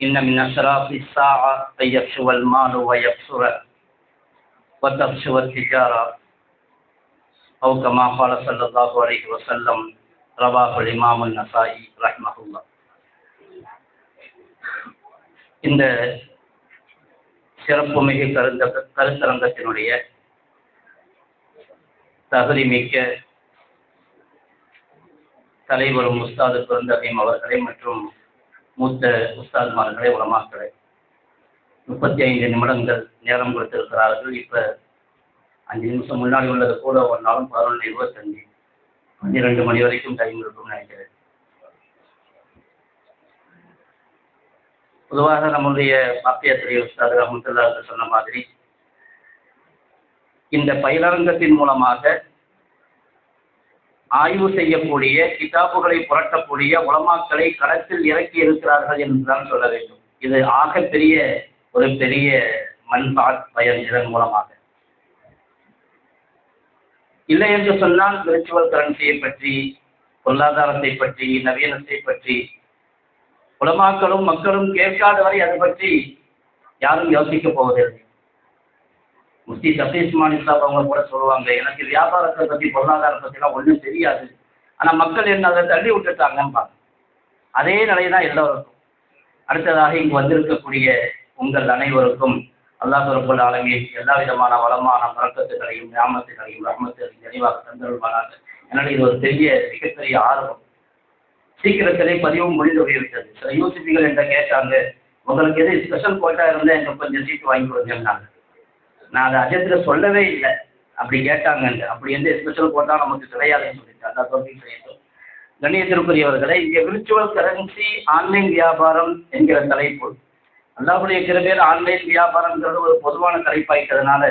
إن من أشراف الساعة أن يفشو المال ويكثر وتفشو التجارة أو كما قال صلى الله عليه وسلم رواه الإمام النسائي رحمه الله இந்த சிறப்புமிகு கருந்த கருத்தரங்கத்தினுடைய தகுதி மிக்க தலைவரும் உஸ்தாது பெருந்தகையும் அவர்களை மற்றும் மூத்த உஸ்தாதுமார்களே உலமாக்களே. முப்பத்தி ஐந்து நிமிடங்கள் நேரம் கொடுத்திருக்கிறார்கள். இப்போ அஞ்சு நிமிஷம் முன்னாடி உள்ளது கூட ஒரு நாளும் பதினொன்று இருபத்தஞ்சு பன்னிரெண்டு மணி வரைக்கும் டைம் இருக்கும்னு நினைக்கிறேன். பொதுவாக நம்முடைய பாப்பியத்திரிய உஸ்தாது ரஹமத்துல்லாவுக்கு சொன்ன மாதிரி இந்த பயிலரங்கத்தின் மூலமாக ஆய்வு செய்யக்கூடிய கிதாபுகளை புரட்டக்கூடிய உலமாக்களை களத்தில் இறக்கி இருக்கிறார்கள் என்றுதான் சொல்ல வேண்டும். இது ஆக பெரிய ஒரு பெரிய மண்பாட் பயன் இதன் மூலமாக. இல்லை என்று சொன்னால் விர்ச்சுவல் கரன்சியை பற்றி பொருளாதாரத்தை பற்றி நவீனத்தை பற்றி உலமாக்களும் மக்களும் கேட்காத வரை அதை பற்றி யாரும் யோசிக்க போவதில்லை. முஃப்தி சதீஷ் மாணி அவங்க கூட சொல்லுவாங்க. எனக்கு வியாபாரத்தை பற்றி பொருளாதாரத்தை பற்றிலாம் ஒன்றும் தெரியாது. ஆனால் மக்கள் என்ன அதை தள்ளி விட்டுட்டாங்கம்பாங்க அதே நிலை தான் எல்லோருக்கும். அடுத்ததாக இங்கு வந்திருக்கக்கூடிய உங்கள் அனைவருக்கும் அல்லாஹ் ரபுல் ஆலமி எல்லா விதமான வளமான பறக்கத்துகளையும் கிராமத்துகளையும் ரஹமத்துகளையும் தெளிவாக தந்தருள்வானாக. என்னால் இது ஒரு பெரிய மிகப்பெரிய ஆர்வம். சீக்கிரத்திலே பதிவும் முடிந்து போய்விட்டது சில யூசிபிகள் என்ற கேட்டாங்க. உங்களுக்கு எது ஸ்பெஷல் கோட்டா இருந்தால் எனக்கு கொஞ்சம் சீட்டு வாங்கி கொடுங்கன்னாங்க. நான் அதை அஜத்தில் சொல்லவே இல்லை. அப்படி கேட்டாங்க அப்படி எந்த ஸ்பெஷல் போட்டால் நமக்கு கிடையாதுன்னு சொல்லிட்டு அந்த டாபிக் செய்யட்டும் கண்ணியத்திற்குரியவர்களை இங்கே விர்ச்சுவல் கரன்சி ஆன்லைன் வியாபாரம் என்கிற தலைப்பு. அல்லாவுடைய கிருபையில் ஆன்லைன் வியாபாரம்ங்கிறது ஒரு பொதுவான தலைப்பாய்க்கிறதுனால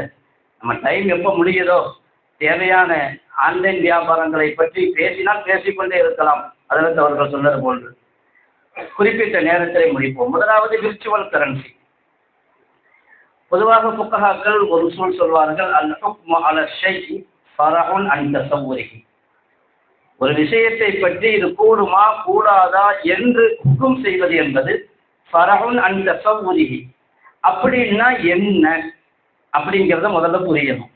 நம்ம டைம் எப்போ முடியுதோ தேவையான ஆன்லைன் வியாபாரங்களை பற்றி பேசினால் பேசிக்கொண்டே இருக்கலாம். அதற்கு அவர்கள் சொன்னது போன்று. குறிப்பிட்ட நேரத்தில் முடிப்போம். முதலாவது விர்ச்சுவல் கரன்சி பொதுவாக புக்ககாக்கள் ஒரு சூழ் சொல்வார்கள் அல் ஹுக்மு அல ஷை ஃபரஹுன் அன் ஒரு விஷயத்தை பற்றி இது கூடுமா கூடாதா என்று ஹுக்கும் செய்வது என்பது ஃபரஹுன் அன் தசவுரிஹி அப்படின்னா என்ன? அப்படிங்கிறத முதல்ல புரியணும்.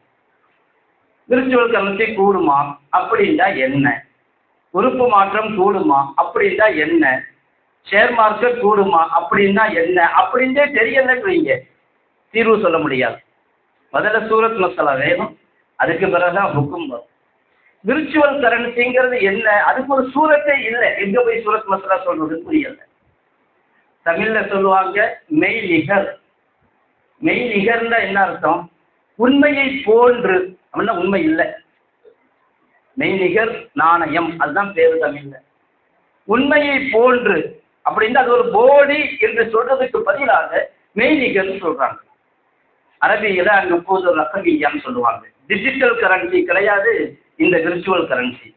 விருச்சுவல் கர்மத்தை கூடுமா? அப்படின்னா என்ன? உறுப்பு மாற்றம் கூடுமா? அப்படின்னா என்ன? ஷேர் மார்க்கெட் கூடுமா? அப்படின்னா என்ன? அப்படின்னே தெரியலன்னு வைங்க தீர்வு சொல்ல முடியாது. முதல்ல சூரத் மசாலா வேணும். அதுக்கு பிறகுதான் ஹுக்கும் வரும். விர்ச்சுவல் கரன்சிங்கிறது என்ன? அதுக்கு ஒரு சூரத்தே இல்லை. எங்க போய் சூரத் மசாலா சொல்றது புரியல. தமிழ்ல சொல்லுவாங்க மெய் நிகர். மெய் நிகர்ந்தா என்ன அர்த்தம்? உண்மையை போன்று. அப்படின்னா உண்மை இல்லை. மெய்நிகர் நாணயம். அதுதான் பேரு தமிழ்ல. உண்மையை போன்று. அப்படின்னு அது ஒரு போடி என்று சொல்றதுக்கு பதிலாக மெய்நிகர்னு சொல்றாங்க. அரபியில அங்க போது ரசகியான்னு சொல்லுவாங்க. டிஜிட்டல் கரன்சி கிடையாது இந்த விர்ச்சுவல் கரன்சி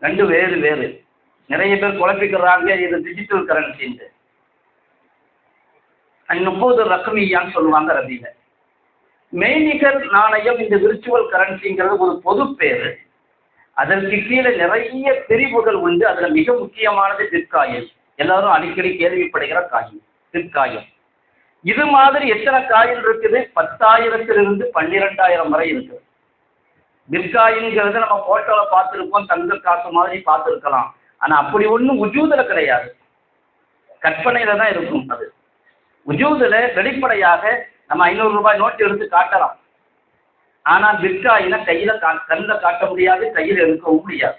ரெண்டு வேறு வேறு. நிறைய பேர் குழப்பிக்கிறாங்க இது டிஜிட்டல் கரன்சின்ட்டு முப்பது ரகமியான்னு சொல்லுவாங்க அரபியில. மெய்நிகர் நாணயம் இந்த விர்ச்சுவல் கரன்சிங்கிறது ஒரு பொது பேர். அதற்கு கீழே நிறைய பிரிவுகள் உண்டு. அதில் மிக முக்கியமானது திற்காயம் எல்லாரும் அடிக்கடி கேள்விப்படுகிற காயம் திற்காயம் இது மாதிரி எத்தனை காயில் இருக்குது? பத்தாயிரத்திலிருந்து பன்னிரெண்டாயிரம் வரை இருக்குது பிற்காயின்ங்கிறது நம்ம போட்டோல பார்த்துருப்போம் தங்க காசு மாதிரி பார்த்துருக்கலாம். ஆனால் அப்படி ஒன்றும் உஜூதுல கிடையாது. கற்பனையில் தான் இருக்கும் அது. உஜூதுல வெளிப்படையாக நம்ம ஐநூறு ரூபாய் நோட்டு எடுத்து காட்டலாம். ஆனால் பிட்காயினை கையில் கா கண்ணில் காட்ட முடியாது கையில் எடுக்கவும் முடியாது.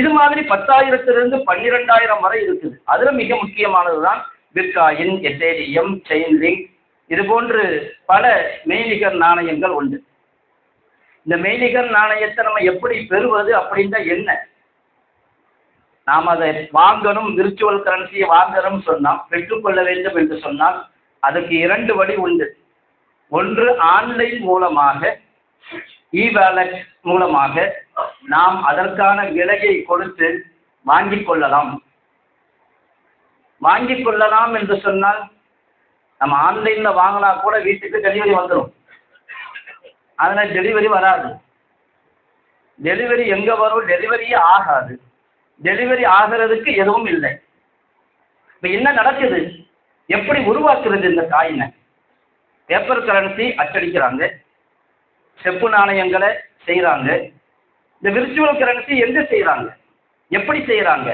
இது மாதிரி பத்தாயிரத்திலிருந்து பன்னிரெண்டாயிரம் வரை இருக்குது. அதில் மிக முக்கியமானது தான் பிட்காயின் எத்தேரியம் செயின் லிங்க் இது போன்று பல மெய்நிகர் நாணயங்கள் உண்டு. இந்த மெய்நிகர் நாணயத்தை நம்ம எப்படி பெறுவது அப்படின்னா என்ன? நாம் அதை வாங்கணும் விர்ச்சுவல் கரன்சியை வாங்கணும்னு சொன்னால் பெற்றுக்கொள்ள வேண்டும் என்று சொன்னால் அதுக்கு இரண்டு வழி உண்டு. ஒன்று ஆன்லைன் மூலமாக இ வேலட் மூலமாக நாம் அதற்கான விலையை கொடுத்து வாங்கிக் கொள்ளலாம். வாங்கிக் கொள்ளலாம் என்று சொன்னால் நம்ம ஆன்லைனில் வாங்கினா கூட வீட்டுக்கு டெலிவரி வந்துடும் அதில் டெலிவரி வராது. டெலிவரி எங்கே வரும்? டெலிவரியே ஆகாது. டெலிவரி ஆகிறதுக்கு எதுவும் இல்லை. இப்போ என்ன நடக்குது? எப்படி உருவாக்குறது இந்த காயினை? பேப்பர் கரன்சி அச்சடிக்கிறாங்க. செப்பு நாணயங்களை செய்கிறாங்க இந்த விர்ச்சுவல் கரன்சி எங்கே செய்கிறாங்க எப்படி செய்கிறாங்க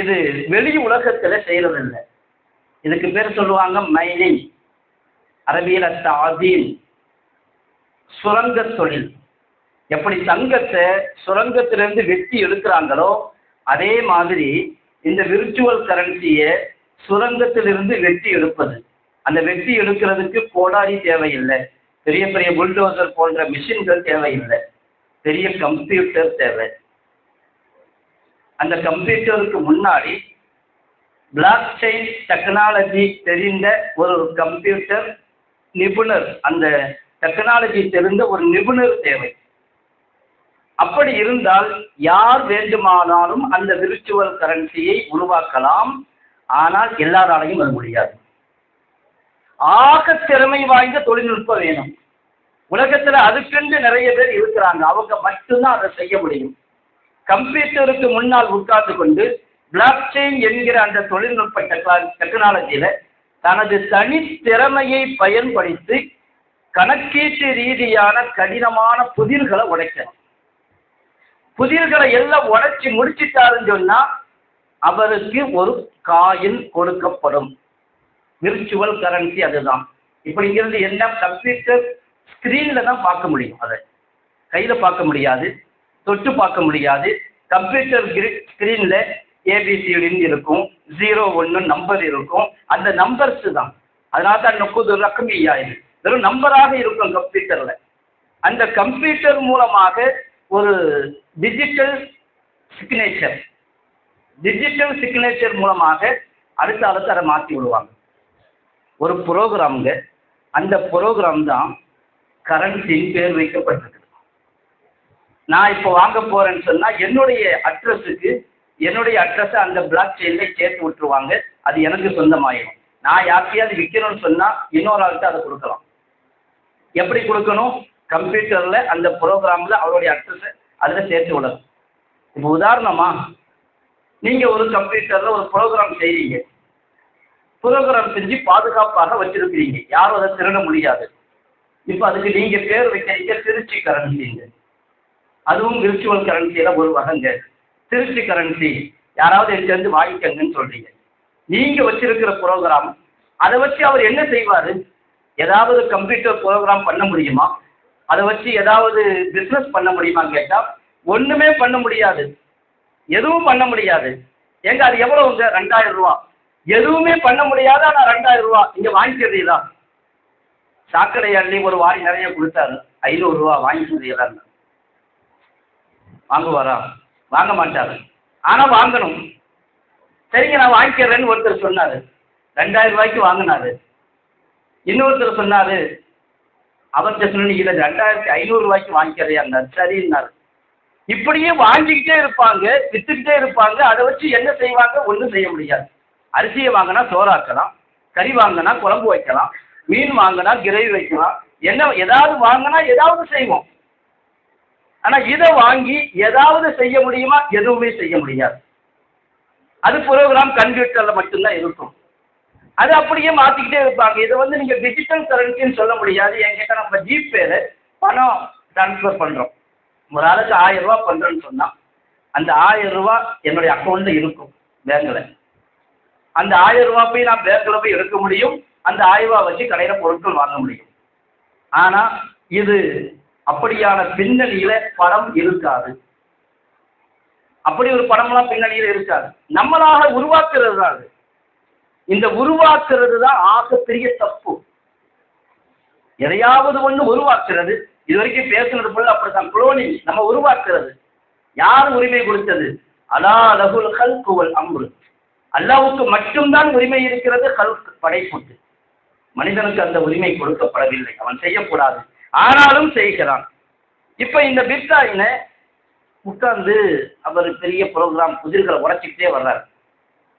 இது வெளி உலகத்தில் செய்கிறதில்ல இதுக்கு பேர் சொல்லுவாங்க மைனிங் அரபியில் தாதீன் சுரங்க தொழில். எப்படி தங்கத்தை சுரங்கத்திலிருந்து வெட்டி எடுக்கிறாங்களோ அதே மாதிரி இந்த விர்ச்சுவல் கரன்சியை சுரங்கத்திலிருந்து வெட்டி எடுப்பது. அந்த வெட்டி எடுக்கிறதுக்கு கோடாரி தேவையில்லை. பெரிய பெரிய புல்டோசர் போன்ற மிஷின்கள் தேவையில்லை. பெரிய கம்ப்யூட்டர் தேவை. அந்த கம்ப்யூட்டருக்கு முன்னாடி பிளாக் செயின் டெக்னாலஜி தெரிந்த ஒரு கம்ப்யூட்டர் நிபுணர். அந்த டெக்னாலஜி தெரிந்த ஒரு நிபுணர் தேவை. அப்படி இருந்தால் யார் வேண்டுமானாலும் அந்த விர்ச்சுவல் கரன்சியை உருவாக்கலாம். ஆனால் எல்லாராலையும் அது முடியாது. ஆக திறமை வாய்ந்த தொழில்நுட்பம் வேணும். உலகத்தில் அதுக்கென்று நிறைய பேர் இருக்கிறாங்க. அவங்க மட்டும்தான் அதை செய்ய முடியும். கம்ப்யூட்டருக்கு முன்னால் உட்கார்ந்து கொண்டு பிளாக் செயின் என்கிற அந்த தொழில்நுட்ப டெக்னாலஜியில் தனது தனித்திறமையை பயன்படுத்தி கணக்கீட்டு ரீதியான கடினமான புதிர்களை உடைக்கணும் புதிர்களை எல்லாம் உடைச்சி முடிச்சிட்டாருன்னு சொன்னா அவருக்கு ஒரு காயின் கொடுக்கப்படும். விர்ச்சுவல் கரன்சி அதுதான். இப்படி இங்கிருந்து என்ன கம்ப்யூட்டர் ஸ்க்ரீனில் தான் பார்க்க முடியும் அதை. கையில் பார்க்க முடியாது. தொட்டு பார்க்க முடியாது. கம்ப்யூட்டர் ஸ்க்ரீனில் ஏபிசிடின்னு இருக்கும். ஜீரோ ஒன்று நம்பர் இருக்கும். அந்த நம்பர்ஸ் தான். அதனால தான் நுக்குது ரக்கமியா இது வெறும் நம்பராக இருக்கும் கம்ப்யூட்டரில் அந்த கம்ப்யூட்டர் மூலமாக ஒரு டிஜிட்டல் சிக்னேச்சர் டிஜிட்டல் சிக்னேச்சர் மூலமாக அடுத்த அடுத்த அதை மாற்றி விடுவாங்க. ஒரு ப்ரோக்ராம்ங்க அந்த ப்ரோக்ராம் தான் கரன்சின்னு பேர் வைக்கப்பட்டிருக்கு. நான் இப்போ வாங்க போகிறேன்னு சொன்னால் என்னுடைய அட்ரஸுக்கு என்னுடைய அட்ரஸை அந்த பிளாக் செயினில் சேர்த்து விட்டுருவாங்க. அது எனக்கு சொந்தமாயிடும் நான் யார்கிட்டயாவது விற்கணும்னு சொன்னால் இன்னொரு ஆள்கிட்ட அதை கொடுக்கலாம். எப்படி கொடுக்கணும்? கம்ப்யூட்டரில் அந்த ப்ரோக்ராமில் அவருடைய அட்ரஸை அதில் சேர்த்து விடணும். இப்போ உதாரணமாக நீங்கள் ஒரு கம்ப்யூட்டரில் ஒரு ப்ரோக்ராம் செய்கிறீங்க ப்ரோக்ராம் செஞ்சு பாதுகாப்பாக வச்சிருக்கிறீங்க. யாரும் அதை திருட முடியாது. இப்போ அதுக்கு நீங்கள் பேர் வைக்கிறீங்க திருச்சி கரன்சிங்க அதுவும் விர்ச்சுவல் கரன்சியில் ஒரு வகைங்க. திருச்சி கரன்சி யாராவது எங்கிருந்து வாங்கிக்கங்கன்னு சொல்கிறீங்க நீங்கள் வச்சிருக்கிற ப்ரோக்ராம் அதை வச்சு அவர் என்ன செய்வார்? ஏதாவது கம்ப்யூட்டர் ப்ரோக்ராம் பண்ண முடியுமா? அதை வச்சு ஏதாவது பிஸ்னஸ் பண்ண முடியுமா கேட்டால் ஒன்றுமே பண்ண முடியாது. எதுவும் பண்ண முடியாது. எங்க அது எவ்வளவுங்க? ரெண்டாயிரம் ரூபா. எதுவுமே பண்ண முடியாது ஆனால் ரெண்டாயிரம் ரூபா. இங்கே வாங்கிக்கிறீங்களா சாக்கடை அள்ளி ஒரு வாரி நிறைய கொடுத்தாரு. ஐநூறுரூவா வாங்கிக்கிறீங்களா வாங்குவாரா? வாங்க மாட்டார். ஆனால் வாங்கணும். சரிங்க நான் வாங்கிக்கிறேன்னு ஒருத்தர் சொன்னார். ரெண்டாயிரம் ரூபாய்க்கு வாங்கினாரு. இன்னொருத்தர் சொன்னார் அவர்கிட்ட சொன்னீங்க இல்லை ரெண்டாயிரத்தி ஐநூறுரூவாய்க்கு வாங்கிக்கிறையாருந்தார் சரின்னார் இப்படியே வாங்கிக்கிட்டே இருப்பாங்க விற்றுக்கிட்டே இருப்பாங்க அதை வச்சு என்ன செய்வாங்க? ஒன்றும் செய்ய முடியாது. அரிசியை வாங்கினா சோறாக்கலாம் கறி வாங்கினா குழம்பு வைக்கலாம் மீன் வாங்கினா கிரேவி வைக்கலாம் என்ன ஏதாவது வாங்கினா ஏதாவது செய்வோம். ஆனால் இதை வாங்கி ஏதாவது செய்ய முடியுமா? எதுவுமே செய்ய முடியாது. அது ப்ரோக்ராம் கம்ப்யூட்டரில் மட்டும்தான் இருக்கும். அது அப்படியே மாற்றிக்கிட்டே இருப்பாங்க. இதை வந்து நீங்கள் டிஜிட்டல் கரன்சின்னு சொல்ல முடியாது. என்கிட்ட நம்ம ஜிபேல பணம் ட்ரான்ஸ்ஃபர் பண்ணுறோம் ஒரு ஆளுக்கு ஆயிரம் ரூபா பண்ணுறேன்னு சொன்னால் அந்த ஆயிரம் ரூபா என்னுடைய அக்கௌண்ட்டில் இருக்கும் பேங்கில் அந்த ஆயிரம் ரூபா போய் நான் பேங்க்கில் போய் எடுக்க முடியும். அந்த ஆயிரம் ரூபா வச்சு கடையில் பொருட்கள் வாங்க முடியும். ஆனால் இது அப்படியான பின்னணியில படம் இருக்காது. அப்படி ஒரு படம்லாம் பின்னணியில இருக்காது. நம்மளாக உருவாக்குறது தான் அது. இந்த உருவாக்குறது தான் ஆகப்பெரிய தப்பு. எதையாவது ஒண்ணு உருவாக்குறது. இது வரைக்கும் பேசுனது போல அப்படித்தான். குளோனிங் நம்ம உருவாக்குறது. யார் உரிமை கொடுத்தது? அலா லகுல் ஹல்கு குவல் அம்ரு. அல்லாவுக்கு மட்டும்தான் உரிமை இருக்கிறது ஹல்க் படைப்புக்கு மனிதனுக்கு அந்த உரிமை கொடுக்கப்படவில்லை. அவன் செய்யக்கூடாது. ஆனாலும் செய்கிறான். இப்ப இந்த பிட்காயினை உட்கார்ந்து அவர் பெரிய ப்ரோக்ராம் புதிர்களை உடைச்சிக்கிட்டே வர்றாரு.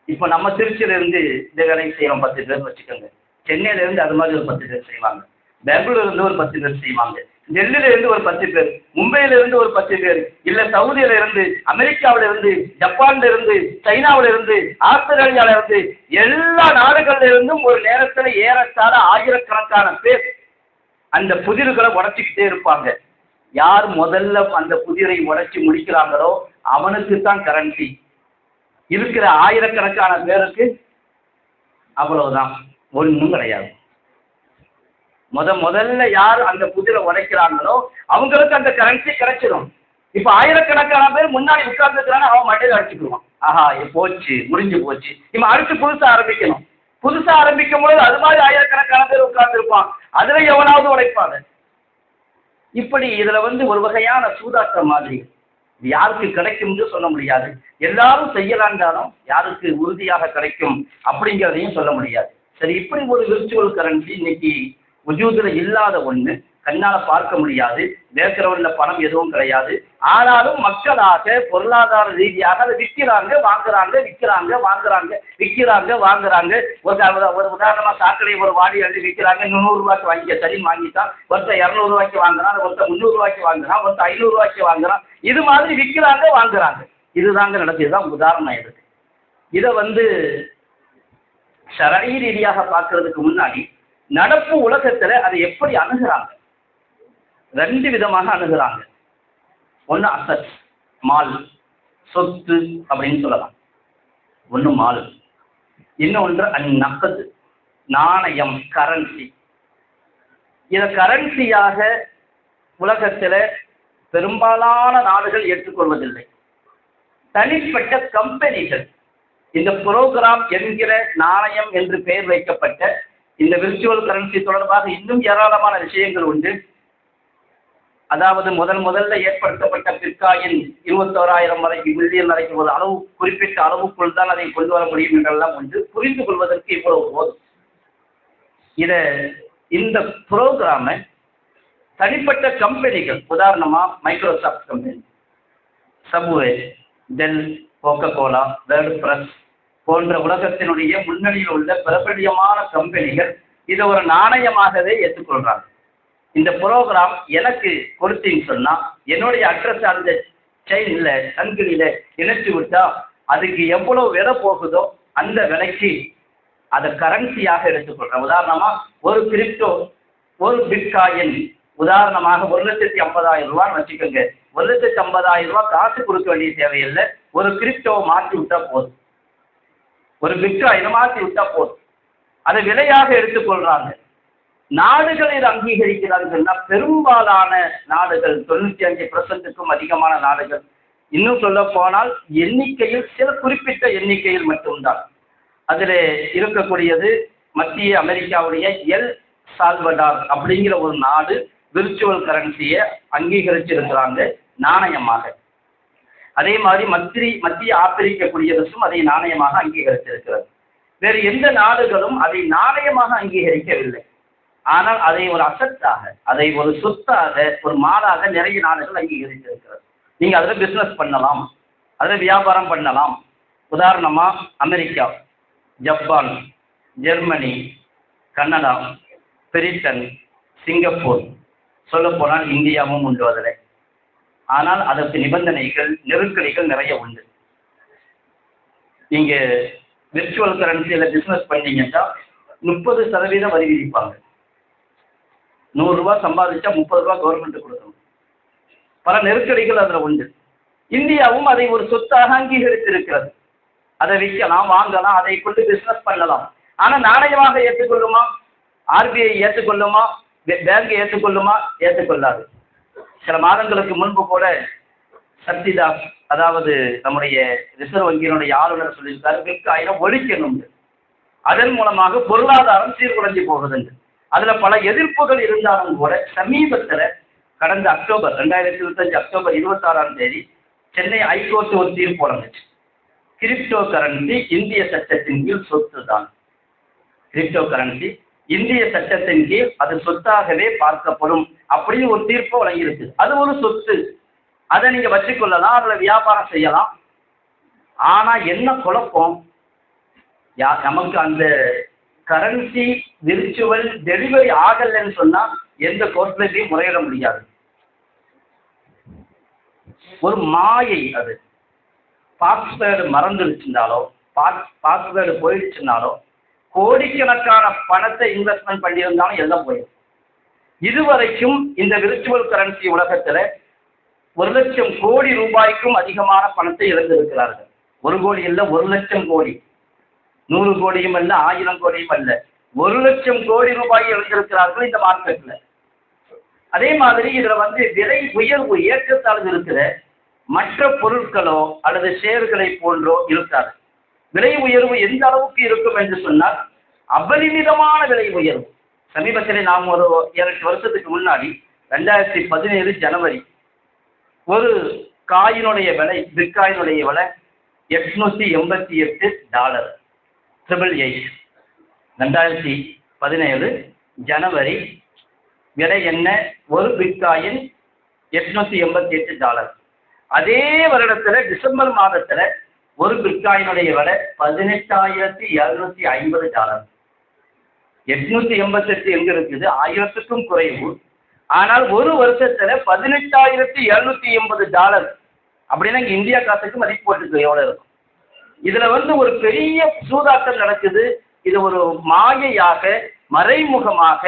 இப்போ நம்ம திருச்சியில இருந்து இந்த வேலையை செய்யறோம் பத்து பேர் வச்சுக்கோங்க. சென்னையில இருந்து அது மாதிரி ஒரு பத்து பேர் செய்வாங்க. பெங்களூர்ல இருந்து ஒரு பத்து பேர் செய்வாங்க. டெல்லியில இருந்து ஒரு பத்து பேர் மும்பையில இருந்து ஒரு பத்து பேர் இல்ல சவுதியில இருந்து அமெரிக்காவில இருந்து ஜப்பான்ல இருந்து சைனாவில இருந்து ஆஸ்திரேலியால இருந்து எல்லா நாடுகள்ல இருந்தும் ஒரு நேரத்துல ஏறத்தாழ ஆயிரக்கணக்கான பேர் அந்த புதிர்களை உடச்சிக்கிட்டே இருப்பாங்க. யார் முதல்ல அந்த புதிரை உடைச்சி முடிக்கிறாங்களோ அவனுக்கு தான் கரண்டி இருக்கிற ஆயிரக்கணக்கான பேருக்கு அவ்வளவுதான். ஒன்றும் கிடையாது. முத முதல்ல யார் அந்த புதிரை உடைக்கிறாங்களோ அவங்களுக்கு அந்த கரன்சி கிடைச்சிடும் இப்ப ஆயிரக்கணக்கான பேர் முன்னாடி உட்கார்ந்துக்கிறாங்க அவன் மண்டையில் அடிச்சுக்குவான் ஆஹா போச்சு முடிஞ்சு போச்சு. இவன் அடுத்து புதுசா ஆரம்பிக்கணும். புதுசா ஆரம்பிக்கும் பொழுது அது மாதிரி ஆயிரக்கணக்கான பேர் உட்கார்ந்துருப்பான். அதுல எவனாவது உடைப்பாங்க இப்படி இதுல வந்து ஒரு வகையான சூதாட்டம் மாதிரி. யாருக்கு கிடைக்கும்னு சொல்ல முடியாது. எல்லாரும் செய்யலான்றாலும் யாருக்கு உறுதியாக கிடைக்கும் அப்படிங்கிறதையும் சொல்ல முடியாது. சரி இப்படி ஒரு விர்ச்சுவல் கரன்சி இன்னைக்கு உஜூதுல இல்லாத ஒண்ணு. கண்ணால பார்க்க முடியாது பேக்ரவுண்ட்ல பணம் எதுவும் கிடையாது. ஆனாலும் மக்களாக பொருளாதார ரீதியாக அதை விற்கிறாங்க வாங்குறாங்க விற்கிறாங்க வாங்குறாங்க விற்கிறாங்க வாங்குறாங்க. ஒரு ஒரு உதாரணமா சாக்கடை ஒரு வாடி எழுதி விற்கிறாங்க நூறு ரூபாய்க்கு வாங்கிக்க சரின்னு வாங்கிட்டான். ஒருத்தர் இரநூறு ரூபாய்க்கு வாங்குறான் ஒருத்தர் முந்நூறு ரூபாய்க்கு வாங்குறான் ஒருத்தர் ஐநூறு ரூபாய்க்கு வாங்குறான். இது மாதிரி விற்கிறாங்க வாங்குறாங்க. இதுதாங்க நடக்குது உதாரணம் இருக்கு இதை வந்து சரணி ரீதியாக பார்க்கறதுக்கு முன்னாடி நடப்பு உலகத்துல அதை எப்படி அணுகிறாங்க? ரெண்டு விதமாக அணுகுறாங்க ஒன்று அசட் மால் சொத்து அப்படின்னு சொல்லலாம். ஒன்று மால். இன்னொன்று அந்நகது நாணயம் கரன்சி இதை கரன்சியாக உலகத்தில் பெரும்பாலான நாடுகள் ஏற்றுக்கொள்வதில்லை. தனிப்பட்ட கம்பெனிகள் இந்த புரோகிராம் என்கிற நாணயம் என்று பெயர் வைக்கப்பட்ட இந்த விர்ச்சுவல் கரன்சி தொடர்பாக இன்னும் ஏராளமான விஷயங்கள் உண்டு. அதாவது முதல் முதல்ல ஏற்படுத்தப்பட்ட பிற்காயின் இருபத்தோராயிரம் வரைக்கு மில்லியன் வரைக்கும் ஒரு அளவு குறிப்பிட்ட அளவுக்குள் தான் அதை கொண்டு வர முடியும் என்றெல்லாம் வந்து புரிந்து கொள்வதற்கு இவ்வளவு போதும். இத இந்த ப்ரோக்ராமை தனிப்பட்ட கம்பெனிகள் உதாரணமா Microsoft company Subway Dell Coca Cola World Press போன்ற உலகத்தினுடைய முன்னணியில் உள்ள பிரபலியமான கம்பெனிகள் இதை ஒரு நாணயமாகவே ஏற்றுக்கொள்றாங்க. இந்த ப்ரோக்ராம் எனக்கு கொடுத்தீங்கன்னு சொன்னா என்னுடைய அட்ரஸ் அந்த செயின்ல சங்கிலியில இணைச்சு விட்டா அதுக்கு எவ்வளவு விலை போகுதோ அந்த விலைக்கு அதை கரன்சியாக எடுத்துக்கொள்றேன். உதாரணமா ஒரு கிரிப்டோ ஒரு பிட்காயின் உதாரணமாக ஒரு லட்சத்தி ஐம்பதாயிரம் ரூபான்னு வச்சுக்கோங்க. ஒரு லட்சத்தி ஐம்பதாயிரம் ரூபாய் காசு கொடுக்க வேண்டிய தேவையில்லை. ஒரு கிரிப்டோவை மாற்றி விட்டா போதும். ஒரு பிட்காயினை மாற்றி விட்டா போதும். அதை விலையாக எடுத்துக்கொள்றாங்க. நாடுகள் இதை அங்கீகரிக்கிறார்கள்னா பெரும்பாலான நாடுகள் தொண்ணூற்றி அஞ்சு பர்சன்ட்டுக்கும் அதிகமான நாடுகள். இன்னும் சொல்ல போனால் எண்ணிக்கையில் சில குறிப்பிட்ட எண்ணிக்கையில் மட்டும்தான். அதில் இருக்கக்கூடியது மத்திய அமெரிக்காவுடைய எல் சால்வடார் அப்படிங்கிற ஒரு நாடு விர்ச்சுவல் கரன்சியை அங்கீகரிச்சிருக்கிறாங்க நாணயமாக. அதே மாதிரி மத்திய மத்திய ஆப்பிரிக்க குடியரசும் அதை நாணயமாக அங்கீகரித்திருக்கிறது. வேறு எந்த நாடுகளும் அதை நாணயமாக அங்கீகரிக்கவில்லை. ஆனால் அதை ஒரு அசட்டாக அதை ஒரு சொத்தாக ஒரு மாடாக நிறைய நாடுகள் அங்கீகரித்திருக்கிறது. நீங்கள் அதில் பிஸ்னஸ் பண்ணலாம் அதில் வியாபாரம் பண்ணலாம். உதாரணமாக America Japan Germany Canada Britain Singapore சொல்லப்போனால் இந்தியாவும் உண்டு அதில். ஆனால் அதற்கு நிபந்தனைகள் நெருக்கடிகள் நிறைய உண்டு. நீங்கள் விர்ச்சுவல் கரன்சியில் பிஸ்னஸ் பண்ணீங்கன்னா முப்பது சதவீதம் வரி விதிப்பாங்க. நூறுரூவா சம்பாதிச்சா முப்பது ரூபா கவர்மெண்ட் கொடுக்கணும். பல நெருக்கடிகள் அதில் உண்டு. இந்தியாவும் அதை ஒரு சொத்தாக அங்கீகரித்திருக்கிறது. அதை விற்கலாம் வாங்கலாம் அதை கொண்டு பிஸ்னஸ் பண்ணலாம். ஆனால் நாணயமாக ஏற்றுக்கொள்ளுமா? ஆர்பிஐ ஏற்றுக்கொள்ளுமா? பேங்க் ஏற்றுக்கொள்ளுமா? ஏற்றுக்கொள்ளாது. சில மாதங்களுக்கு முன்பு கூட சக்திதாஸ் அதாவது நம்முடைய ரிசர்வ் வங்கியினுடைய ஆளுநர் சொல்லியிருக்காரு பிட்காயினை ஒழிக்கணும் அதன் மூலமாக பொருளாதாரம் சீர்குலைஞ்சு போகுதுண்டு அதுல பல எதிர்ப்புகள் இருந்தாலும் கூட சமீபத்தில் கடந்த அக்டோபர் ரெண்டாயிரத்தி இருபத்தஞ்சு அக்டோபர் இருபத்தாறாம் தேதி சென்னை ஹைகோர்ட் ஒரு தீர்ப்பு வழங்குச்சு. கிரிப்டோ கரன்சி இந்திய சட்டத்தின் கீழ் சொத்து தான் கிரிப்டோ கரன்சி இந்திய சட்டத்தின் கீழ் அது சொத்தாகவே பார்க்கப்படும் அப்படின்னு ஒரு தீர்ப்பு வழங்கியிருக்கு. அது ஒரு சொத்து. அதை நீங்க வச்சுக்கொள்ளலாம் அதுல வியாபாரம் செய்யலாம். ஆனா என்ன குழப்பம்? யா நமக்கு அந்த கரன்சி விர்ச்சுவல் டெலிவரி ஆகலைன்னு சொன்னா எந்த கோர்ட்லையும் முறையிட முடியாது. ஒரு மாயை அது. பாஸ்வேர்டு மறந்துருச்சுனாலோ பாஸ் பாஸ்வேர்டு போயிடுச்சுனாலோ கோடிக்கணக்கான பணத்தை இன்வெஸ்ட்மெண்ட் பண்ணியிருந்தாலும் எல்லாம் போயிடும். இதுவரைக்கும் இந்த விர்ச்சுவல் கரன்சி உலகத்துல ஒரு லட்சம் கோடி ரூபாய்க்கும் அதிகமான பணத்தை இழந்திருக்கிறார்கள். ஒரு கோடி இல்லை ஒரு லட்சம் கோடி. நூறு கோடியும் அல்ல ஆயிரம் கோடியும் அல்ல. ஒரு லட்சம் கோடி ரூபாய் இழந்திருக்கிறார்கள் இந்த மார்க்கெட்ல அதே மாதிரி இதுல வந்து விலை உயர்வு ஏற்றத்தாழ்வு இருக்கிற மற்ற பொருட்களோ அல்லது ஷேர்களை போன்றோ இருக்காது. விலை உயர்வு எந்த அளவுக்கு இருக்கும் என்று சொன்னால் அபரிமிதமான விலை உயர்வு. சமீபத்தில் நாம் ஒரு இரண்டு வருஷத்துக்கு முன்னாடி ரெண்டாயிரத்தி பதினேழு ஜனவரி ஒரு காயினுடைய விலை பிட்காயினுடைய விலை எட்நூத்தி எண்பத்தி எட்டு டாலர். ட்ரிபிள் எயிட் ரெண்டாயிரத்தி பதினேழு ஜனவரி விலை என்ன? ஒரு பிட்காயின் எட்நூத்தி எண்பத்தி எட்டு டாலர். அதே வருடத்தில் டிசம்பர் மாதத்தில் ஒரு பிட்காயினுடைய விலை பதினெட்டாயிரத்தி இரநூத்தி ஐம்பது டாலர். எட்நூத்தி எண்பத்தெட்டு எங்க இருக்குது? ஆயிரத்துக்கும் குறைவு. ஆனால் ஒரு வருஷத்துல பதினெட்டாயிரத்தி எழுநூற்றி எண்பது டாலர். அப்படின்னா இங்கே இந்தியா காசுக்கு மதிப்பு போட்டுக்கு எவ்வளவு இருக்கும்? இதுல வந்து ஒரு பெரிய சூதாட்டம் நடக்குது. இது ஒரு மாயையாக மறைமுகமாக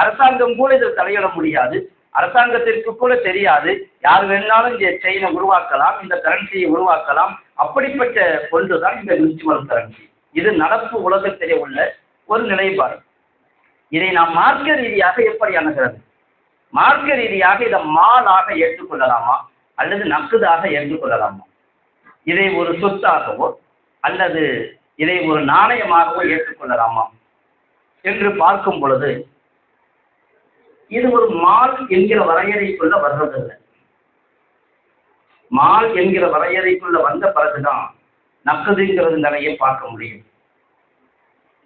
அரசாங்கம் கூட இதில் தலையிட முடியாது. அரசாங்கத்திற்கு கூட தெரியாது. யார் வேணாலும் இந்த செயினை உருவாக்கலாம் இந்த கரன்சியை உருவாக்கலாம். அப்படிப்பட்ட ஒன்றுதான் இந்த விர்ச்சுவல் கரன்சி இது நடப்பு உலகத்திலே உள்ள ஒரு நிலைப்பாடு. இதை நாம் மார்க்க ரீதியாக எப்படி அணுகிறது? மார்க்க ரீதியாக இதை மாலாக ஏற்றுக்கொள்ளலாமா? அல்லது நக்குதாக ஏற்றுக்கொள்ளலாமா? இதை ஒரு சொத்தாகவோ அல்லது இதை ஒரு நாணயமாகவோ ஏற்றுக்கொள்ளலாமா என்று பார்க்கும் பொழுது இது ஒரு மால் என்கிற வரையறைக்குள்ள வர்றதில்லை. மால் என்கிற வரையறைக்குள்ள வந்த பிறகுதான் நக்குதுங்கிறது நிலையை பார்க்க முடியும்.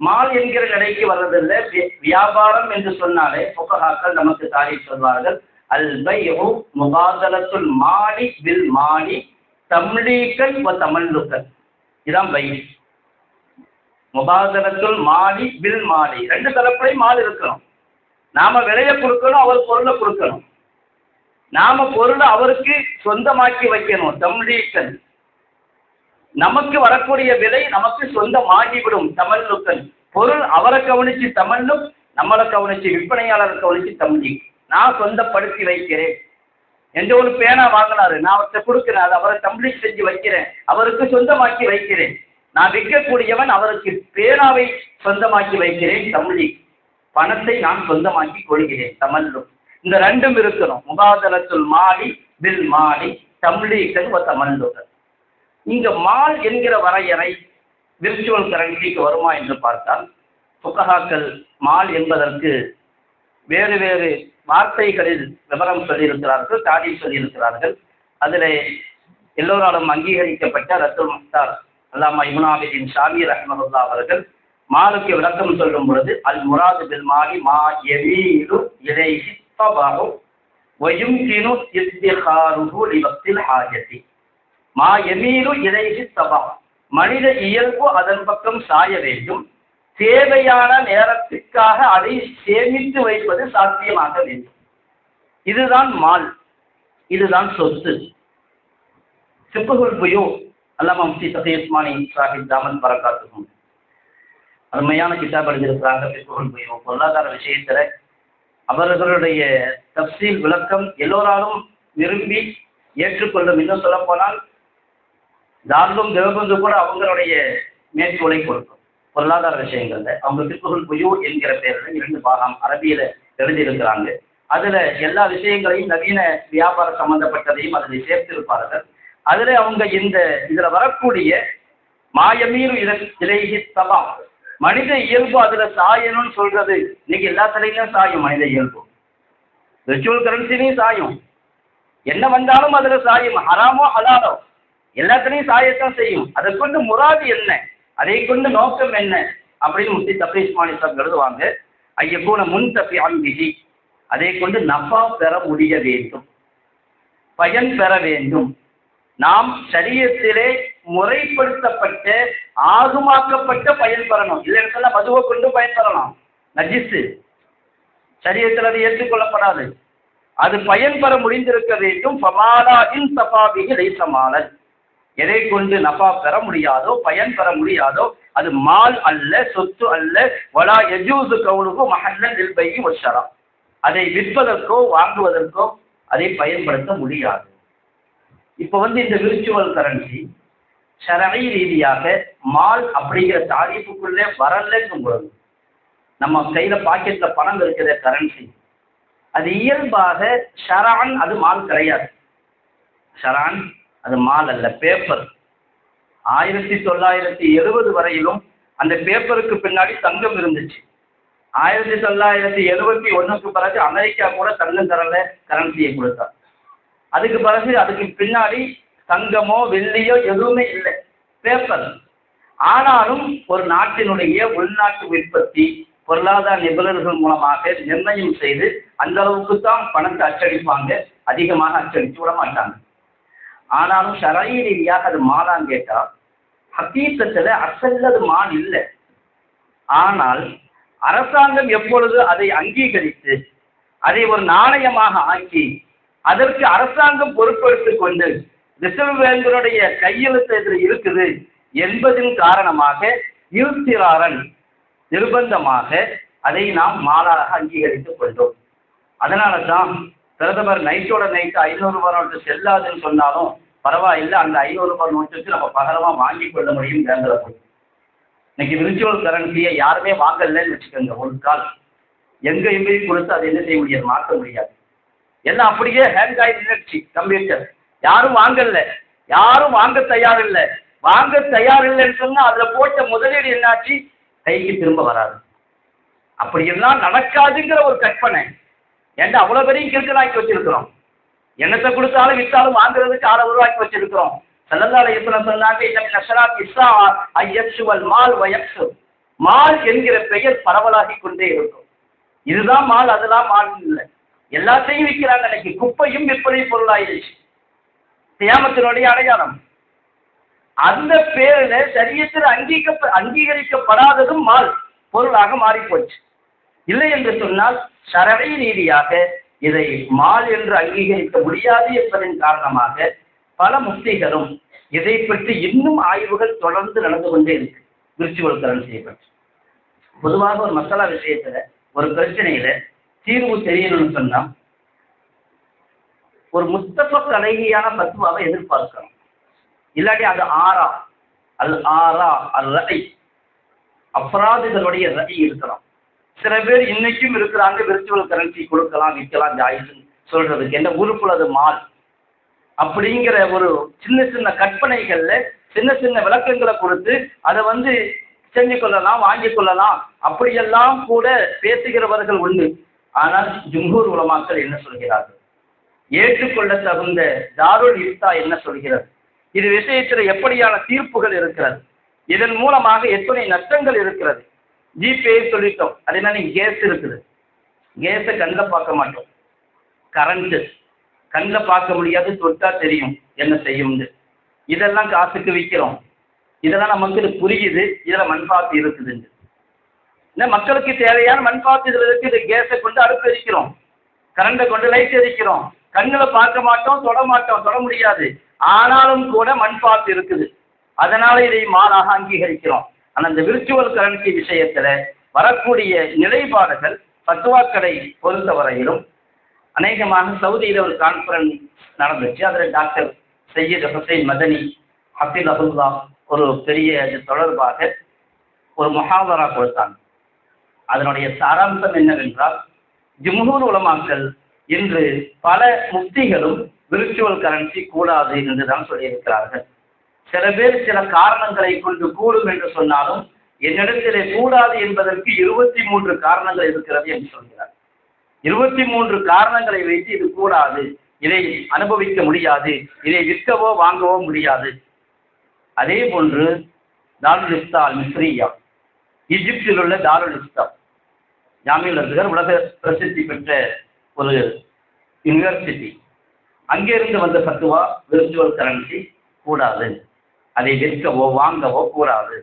மால் என்கிற நிலைக்கு வர்றதில்லை. வியாபாரம் என்று சொன்னாலே புகஹாக்கள் நமக்கு தாரி சொல்வார்கள். அல் பையு முகாதலத்துல் மாலி வில் மாலி தம்லீக்கன் வ இதான் பை முபாதலத்துல் மாலி பில் மாலி. ரெண்டு தரப்புலையும் மால் இருக்கணும். நாம விலையை கொடுக்கணும் அவர் பொருளை கொடுக்கணும். நாம பொருளை அவருக்கு சொந்தமாக்கி வைக்கணும். தம்லீக்கன் நமக்கு வரக்கூடிய விலை நமக்கு சொந்தமாகிவிடும். தமிழ்லுக்கன் பொருள் அவரை கவனிச்சு தமிழும் நம்மளை கவனிச்சு விற்பனையாளரை கவனிச்சு தமிழி நான் சொந்தப்படுத்தி வைக்கிறேன். எந்த ஒரு பேனா வாங்கினாரு? நான் அவர்கிட்ட கொடுக்கிறேன். அதை அவரை தம்லீக் செஞ்சு வைக்கிறேன். அவருக்கு சொந்தமாக்கி வைக்கிறேன். நான் விற்கக்கூடியவன் அவருக்கு பேனாவை சொந்தமாக்கி வைக்கிறேன் தமிழி பணத்தை நான் சொந்தமாக்கி கொள்கிறேன் தமிழும் இந்த ரெண்டும் இருக்கணும். முகாதலத்துல் மாடி பில் மாடி தம்லீக்கன் வ இங்க மால் என்கிற வரையறை விர்ச்சுவல் கரன்சிக்கு வருமா என்று பார்த்தால் புக்ககாக்கள் மால் என்பதற்கு வேறு வேறு வார்த்தைகளில் விவரம் சொல்லியிருக்கிறார்கள் தாடி சொல்லியிருக்கிறார்கள். அதில் எல்லோராலும் அங்கீகரிக்கப்பட்ட Raddul Mukhtar Allama Ibn Abidin Shami Rahmatullah அவர்கள் மாலுக்கு விளக்கம் சொல்லும் பொழுது அல் முராது பில் மாலி மா எமீது இலைஹி வயும் கினு இஸ்திகாருஹு லிவத்தில் ஹாஜதி மா எமீரு இலைஹி தபா மனித இயல்பு அதன் பக்கம் சாய வேண்டும். தேவையான நேரத்திற்காக அதை சேமித்து வைப்பது சாத்தியமாக வேண்டும். இதுதான் மால். இதுதான் சொத்து. சிப்புகுல் புயோ. அல்லாமா முஃப்தி சஃபியஸ்மானி சாஹிப் தாமன் பரக்காத்துக்கும் அருமையான கிட்டாப் எழுதியிருக்கிறாங்க சிப்புகுல் புயோ. பொருளாதார விஷயத்துல அவர்களுடைய தப்சீல் விளக்கம் எல்லோராலும் விரும்பி ஏற்றுக்கொள்ளும். இன்னும் சொல்லப்போனால் தார்லும் தேவபந்து கூட அவங்களுடைய மேற்கோளை கொடுக்கும். பொருளாதார விஷயங்கள்ல அவங்க திருப்புகள் புயு என்கிற பேர்ல இரண்டு பாகம் அரபியில எழுதியிருக்கிறாங்க. அதுல எல்லா விஷயங்களையும் நவீன வியாபார சம்பந்தப்பட்டதையும் அதில் சேர்த்திருப்பார்கள். அதுல அவங்க இந்த இதுல வரக்கூடிய மாயமீறு இல- இலைஹி தபா மனித இயல்பு அதுல சாயணும்னு சொல்றது. இன்னைக்கு எல்லா தலையிலும் சாயும் மனித இயல்பு. விர்ச்சுவல் கரன்சிலையும் சாயும். என்ன வந்தாலும் அதுல சாயும். ஹராமோ ஹலாலோ. எல்லாத்துலேயும் சாயத்தான் செய்யும். அதை கொண்டு முராது என்ன? அதை கொண்டு நோக்கம் என்ன? அப்படின்னு முத்தி தபீஸ் மாநிலம் எழுதுவாங்க. ஐயக்கூன முன் தப்பி அம்பிகி அதை கொண்டு நஃபா பெற முடிய வேண்டும். பயன் பெற வேண்டும். நாம் சரியத்திலே முறைப்படுத்தப்பட்ட ஆகுமாக்கப்பட்ட பயன் பெறணும். இல்லைன்னு சொன்னா மதுவை கொண்டு பயன் பெறலாம். நஜிஸு. சரியத்தில் அது ஏற்றுக்கொள்ளப்படாது. அது பயன் பெற முடிந்திருக்க வேண்டும். ஃபமாலா இன் சபாபிகி லைசமாலன் எதை கொண்டு நஃபா பெற முடியாதோ பயன் பெற முடியாதோ அது மால் அல்ல சொத்து அல்ல. வலா எஜூசு கவுனுக்கோ மஹல்லன் இல்பையி வஷரா அதை விற்பதற்கோ வாங்குவதற்கோ அதை பயன்படுத்த முடியாது. இப்போ வந்து இந்த விர்ச்சுவல் கரன்சி ஷரஐ ரீதியாக மால் அப்படிங்கிற தாரிஃபுக்குள்ளே வரலங்கும் பொழுது நம்ம கையில பாக்கெட்ல பணம் இருக்கிற கரன்சி அது இயல்பாக ஷரான் அது மால் கிடையாது. ஷரான் அது மால் அல்ல பேப்பர் ஆயிரத்தி தொள்ளாயிரத்தி எழுபது வரையிலும் அந்த பேப்பருக்கு பின்னாடி தங்கம் இருந்துச்சு. ஆயிரத்தி தொள்ளாயிரத்தி எழுபத்தி ஒன்றுக்கு பிறகு அமெரிக்கா கூட தங்கம் தரல கரன்சியை கொடுத்தா. அதுக்கு பிறகு அதுக்கு பின்னாடி தங்கமோ வெள்ளியோ எதுவுமே இல்லை. பேப்பர் ஆனாலும் ஒரு நாட்டினுடைய உள்நாட்டு உற்பத்தி பொருளாதார நிபுணர்கள் மூலமாக நிர்ணயம் செய்து அந்த அளவுக்கு தான் பணத்தை அச்சடிப்பாங்க. அதிகமாக அச்சடித்து விட மாட்டாங்க. ஆனாலும் ஷரை ரீதியாக அது மாதான் கேட்டா ஹக்கீக்கத்தில் அசல் அது மான் இல்லை. ஆனால் அரசாங்கம் எப்பொழுது அதை அங்கீகரித்து அதை ஒரு நாணயமாக ஆக்கி அதற்கு அரசாங்கம் பொறுப்பெடுத்துக் கொண்டு ரிசர்வ் பேங்கருடைய கையெழுத்து இதில் இருக்குது என்பதின் காரணமாக இருத்திராரன் நிர்பந்தமாக அதை நாம் மாலாக அங்கீகரித்துக் கொண்டோம். அதனால தான் பிரதமர் நைட்டோட நைட்டு ஐநூறு ரூபாய் நோட்டு செல்லாதுன்னு சொன்னாலும் பரவாயில்லை அந்த ஐநூறு ரூபாய் நோட்டு வச்சு நம்ம பகரமாக வாங்கி கொள்ள முடியும் பேங்கில் போய் இன்னைக்கு விர்ச்சுவல் கரன்சியை யாருமே வாங்கலன்னு வச்சுக்கோங்க ஒரு கால். எங்கேயுமே கொடுத்து அதை என்ன செய்ய முடியாது மாற்ற முடியாது. எல்லாம் அப்படியே ஹேண்ட் ஆயிடுச்சு கம்ப்யூட்டர் யாரும் வாங்கல யாரும் வாங்க தயாரில்லை. வாங்க தயாரில்லைன்னு சொன்னால் அதில் போட்ட முதலீடு என்னாச்சு? கைக்கு திரும்ப வராது. அப்படி எல்லாம் நடக்காதுங்கிற ஒரு கற்பனை. ஏன்டா அவ்வளோ பெரிய கிறுக்கனாக்கி வச்சிருக்கிறோம்? என்னத்தை கொடுத்தாலும் வித்தாலும் வாங்குறதுக்கு ஆளை உருவாக்கி வச்சிருக்கிறோம். சல்லல்லாஹு அலைஹி சொன்னாங்க இன்ன நஷராத் இஸ்ஸா மால் வயக்ஷு மால் என்கிற பெயர் பரவலாகி கொண்டே இருக்கும். இதுதான் மால் அதெல்லாம் மால் இல்லை. எல்லாத்தையும் விற்கிறாங்க இன்னைக்கு குப்பையும் விற்பனை பொருளாயிடுச்சு. தியாமத்தினுடைய அடையாளம். அந்த பேரில் சரியத்தில் அங்கீக அங்கீகரிக்கப்படாததும் மால் பொருளாக மாறி போச்சு இல்லை என்று சொன்னால் சரவை ரீதியாக இதை மால் என்று அங்கீகரிக்க முடியாது என்பதன் காரணமாக பல முக்திகளும் இதை பற்றி இன்னும் ஆய்வுகள் தொடர்ந்து நடந்து கொண்டே இருக்கு. விர்ச்சுவல் கரன்சியை பற்றி. பொதுவாக ஒரு மசாலா விஷயத்துல ஒரு பிரச்சனையில தீர்வு தெரியணும்னு சொன்னா ஒரு முஸ்தப கலையான பத்துவாவை எதிர்பார்க்கணும். இல்லாட்டி அது ஆறா அல் ஆறா அல் ரஐ அப்ராதுகளுடைய ரஐ இருக்கலாம் சில பேர் இன்னைக்கும் இருக்கிறாங்க விர்ச்சுவல் கரன்சி கொடுக்கலாம் விற்கலாம் ஜாயின்னு சொல்றதுக்கு. என்ன உறுப்புல அது மால் அப்படிங்கிற ஒரு சின்ன சின்ன கற்பனைகள்ல சின்ன சின்ன விளக்கங்களை கொடுத்து அதை வந்து செஞ்சு கொள்ளலாம் வாங்கி கொள்ளலாம். அப்படியெல்லாம் கூட பேசுகிறவர்கள் உண்டு. ஆனால் ஜும்ஹூர் உலமாக்கள் என்ன சொல்கிறார்கள்? ஏற்றுக்கொள்ள தகுந்த தாருல் இஃப்தா என்ன சொல்கிறது? இது விஷயத்தில் எப்படியான தீர்ப்புகள் இருக்கிறது? இதன் மூலமாக எத்தனை நஷ்டங்கள் இருக்கிறது? ஜிபே சொல்லிட்டோம். அதே மாதிரி கேஸ் இருக்குது. கேஸை கண்ணில் பார்க்க மாட்டோம். கரண்ட்டு கண்ணில் பார்க்க முடியாது தொட்டா தெரியும் என்ன செய்யும்னு. இதெல்லாம் காசுக்கு விற்கிறோம் இதெல்லாம் நமக்கு புரியுது. இதில் மண்பாத்து இருக்குதுன்னு. இந்த மக்களுக்கு தேவையான மண்பாத்து இதில் இருக்குது கேஸை கொண்டு அடுப்பு எரிக்கிறோம். கரண்டை கொண்டு லைட் எரிக்கிறோம். கண்ணில் பார்க்க மாட்டோம் தொட மாட்டோம் தொட முடியாது. ஆனாலும் கூட மண்பாத்து இருக்குது. அதனால் இதை மாலாக அங்கீகரிக்கிறோம். ஆனால் இந்த விர்ச்சுவல் கரன்சி விஷயத்தில் வரக்கூடிய நிலைப்பாடுகள் பத்துவாக்கடை பொறுத்தவரையிலும் அநேகமாக சவுதியில் ஒரு கான்ஃபரன்ஸ் நடந்துச்சு. அதில் டாக்டர் சையீத் ஹுசைன் மதனி ஹபீல் அபுல்லா ஒரு பெரிய இது தொடர்பாக ஒரு முஹாவரா கொடுத்தாங்க. அதனுடைய சாராம்சம் என்னவென்றால் ஜிம்ஹூர் உலமாக்கள் இன்று பல முக்திகளும் விர்ச்சுவல் கரன்சி கூடாது என்று தான் சொல்லியிருக்கிறார்கள். சில பேர் சில காரணங்களை கொண்டு கூடும் என்று சொன்னாலும் என்னிடத்திலே கூடாது என்பதற்கு இருபத்தி மூன்று காரணங்கள் இருக்கிறது என்று சொல்கிறார். இருபத்தி மூன்று காரணங்களை வைத்து இது கூடாது. இதை அனுபவிக்க முடியாது. இதை விற்கவோ வாங்கவோ முடியாது. அதே போன்று தாருல் இஃப்தா அல் மிஸ்ரியா. ஈஜிப்தில் உள்ள தாருல் இஃப்தா உலக பிரசித்தி பெற்ற ஒரு யூனிவர்சிட்டி அங்கிருந்து வந்த பத்துவா விர்ச்சுவல் கரன்சி கூடாது. அதை விற்கவோ வாங்கவோ கூடாது.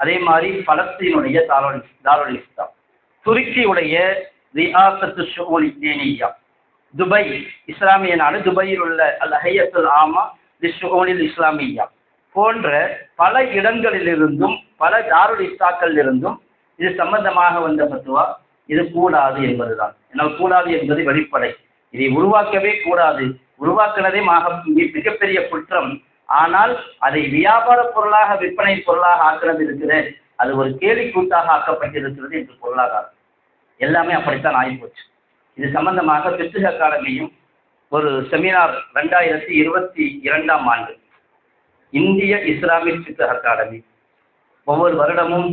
அதே மாதிரி பலஸ்தீனுடைய தாரோல் தாரோல் இஸ்லாம் துருக்கியுடைய ரியாசத்து ஷுகுலி தீனியா. துபை இஸ்லாமிய நாடு துபையில் உள்ள அல் ஹையத்துல் ஆமா தி இஸ்லாமியா. போன்ற பல இடங்களிலிருந்தும் பல தாருல் இஸ்தாக்கள் இருந்தும் இது சம்பந்தமாக வந்த பத்துவா இது கூடாது என்பதுதான். என்னால் கூடாது என்பது வெளிப்படை. இதை உருவாக்கவே கூடாது. உருவாக்குனதே மிகப்பெரிய குற்றம் ஆனால் அதை வியாபார பொருளாக விற்பனை பொருளாக ஆக்குறது இருக்குது. அது ஒரு கேலி கூட்டாக ஆக்கப்பட்டிருக்கிறது என்று பொருளாதாரம். எல்லாமே அப்படித்தான் ஆகிப்போச்சு இது சம்பந்தமாக பித்துக அகாடமியும் ஒரு செமினார் ரெண்டாயிரத்தி இருபத்தி இரண்டாம் ஆண்டு. இந்திய இஸ்லாமிக் பித்துக அகாடமி. ஒவ்வொரு வருடமும்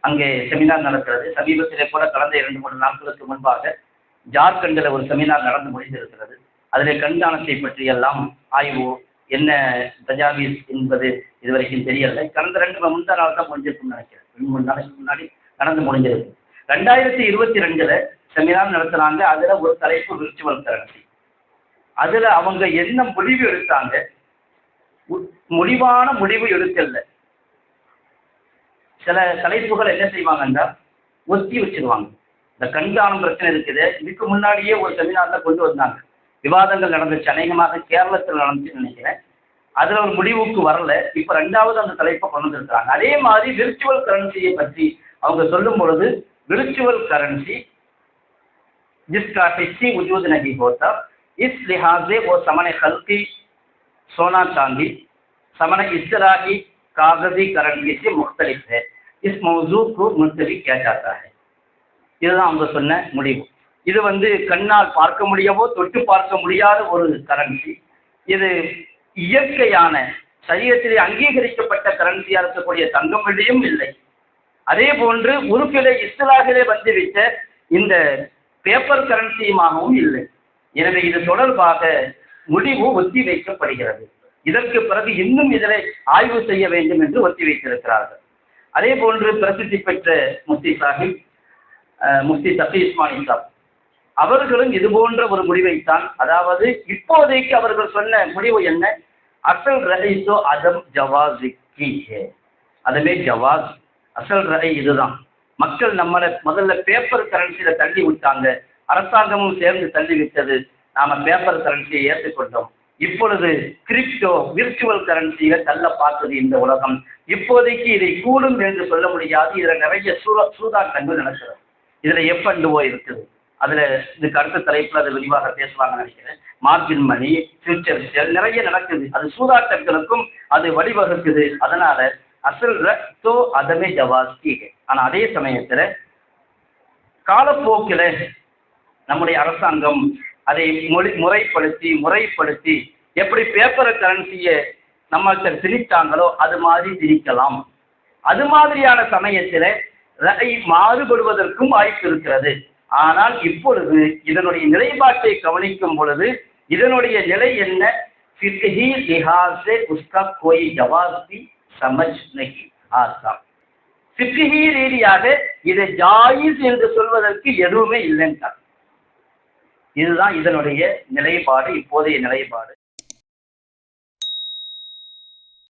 அங்கே செமினார் நடக்கிறது. சமீபத்திலே கூட கடந்த இரண்டு மூன்று நாட்களுக்கு முன்பாக ஜார்க்கண்டில் ஒரு செமினார் நடந்து முடிந்திருக்கிறது. அதிலே கண்காணத்தை பற்றி எல்லாம் ஆய்வு என்ன தஜாவீஸ் என்பது இதுவரைக்கும் தெரியல கடந்த ரெண்டு முந்தா நாள் தான் முடிஞ்சிருக்கும்னு நினைக்கிறேன். ரெண்டு மூணு நாளைக்கு முன்னாடி நடந்து முடிஞ்சிருக்கு. ரெண்டாயிரத்தி இருபத்தி ரெண்டுல செமினார் நடத்துனாங்க. அதுல ஒரு தலைப்பு விர்ச்சுவல் கரன்சி அதுல அவங்க என்ன முடிவு எடுத்தாங்க? முடிவான முடிவு எடுக்கல. சில தலைப்புகள் என்ன செய்வாங்கன்னா ஒத்தி வச்சிருவாங்க. இந்த கண்காணம் பிரச்சனை இருக்குது. இதுக்கு முன்னாடியே ஒரு செமினார்ல கொண்டு வந்தாங்க. விவாதங்கள் நடந்துச்சு அநேகமாக கேரளத்தில் நடந்துச்சுன்னு நினைக்கிறேன் அதுல ஒரு முடிவுக்கு வரல இப்ப ரெண்டாவது அந்த தலைப்பை கொண்டு வந்திருக்கிறாங்க அதே மாதிரி விர்ச்சுவல் கரன்சியை பற்றி அவங்க சொல்லும் பொழுது விர்ச்சுவல் கரன்சி जिसका हिस्सी वजूद नहीं होता इस लिहाज से वो समन खल्की सोना चांदी समन इसराही कागजी करेंसी से मुख्तलिफ है इस मौजू को मुलतवी किया जाता है இதுதான் அவங்க சொன்ன முடிவு இது வந்து கண்ணால் பார்க்க முடியவோ தொட்டு பார்க்க முடியாத ஒரு கரன்சி இது இயற்கையான சரீரத்திலே அங்கீகரிக்கப்பட்ட கரன்சியாக இருக்கக்கூடிய தங்கம் வெள்ளியும் இல்லை. அதே போன்று உறுப்பிலே இஸ்லாகிலே வந்துவிட்ட இந்த பேப்பர் கரன்சியுமாகவும் இல்லை. எனவே இது தொடர்பாக முடிவு ஒத்தி வைக்கப்படுகிறது இதற்கு பிறகு இன்னும் இதனை ஆய்வு செய்ய வேண்டும் என்று ஒத்தி வைத்திருக்கிறார்கள் அதே போன்று பிரசித்தி பெற்ற முஃப்தி சாஹிப் முஃப்தி தஃபி இஸ்மானி சாப் அவர்களும் இது போன்ற ஒரு முடிவைத்தான் அதாவது இப்போதைக்கு அவர்கள் சொன்ன முடிவு என்ன? அசல் ரஹீஸோ அதம் ஜவாசிக்கி ஹே அதுவே ஜவாஸ். அசல் ரஹை இதுதான். மக்கள் நம்மளை முதல்ல பேப்பர் கரன்சியில தள்ளி விட்டாங்க. அரசாங்கமும் சேர்ந்து தள்ளி விட்டது. நாம பேப்பர் கரன்சியை ஏற்றுக்கொண்டோம். இப்பொழுது கிரிப்டோ விர்ச்சுவல் கரன்சியில தள்ள பார்த்தது இந்த உலகம். இப்போதைக்கு இதை கூடும் என்று சொல்ல முடியாது. இதுல நிறைய சூதாட்டங்கள் நடக்கிறது. இதுல எஃப் அண்ட் ஓ இருக்குது அதில் இதுக்கு அடுத்த தலைப்பில் அதை விரிவாக பேசுவாங்கன்னு நினைக்கிறேன். மார்ஜின் மணி ஃபியூச்சர் நிறைய நடக்குது. அது சூதாட்டங்களுக்கும் அது வழிவகுக்குது. அதனால அசல் ரத்தோ அதமே ஜவாஸ்கி ஆனால் அதே சமயத்தில் காலப்போக்கில் நம்முடைய அரசாங்கம் அதை மொழி முறைப்படுத்தி முறைப்படுத்தி எப்படி பேப்பர் கரன்சியை நம்மள்கிட்ட திணித்தாங்களோ அது மாதிரி திணிக்கலாம். அது மாதிரியான சமயத்தில் ரை மாறுபடுவதற்கும் வாய்ப்பு இருக்கிறது. ஆனால் இப்பொழுது இதனுடைய நிலைப்பாட்டை கவனிக்கும் பொழுது இதனுடைய நிலை என்ன? ஃபிகஹி லிஹாஸே உஸ்கா கோயி ஜவாஸ்தி சமஜ் நகி ஆசாம் ஃபிகஹி ரீதியாக இதை ஜாயிஸ் என்று சொல்வதற்கு எதுவுமே இல்லைன்ட்டார் இதுதான் இதனுடைய நிலைப்பாடு இப்போதைய நிலைப்பாடு.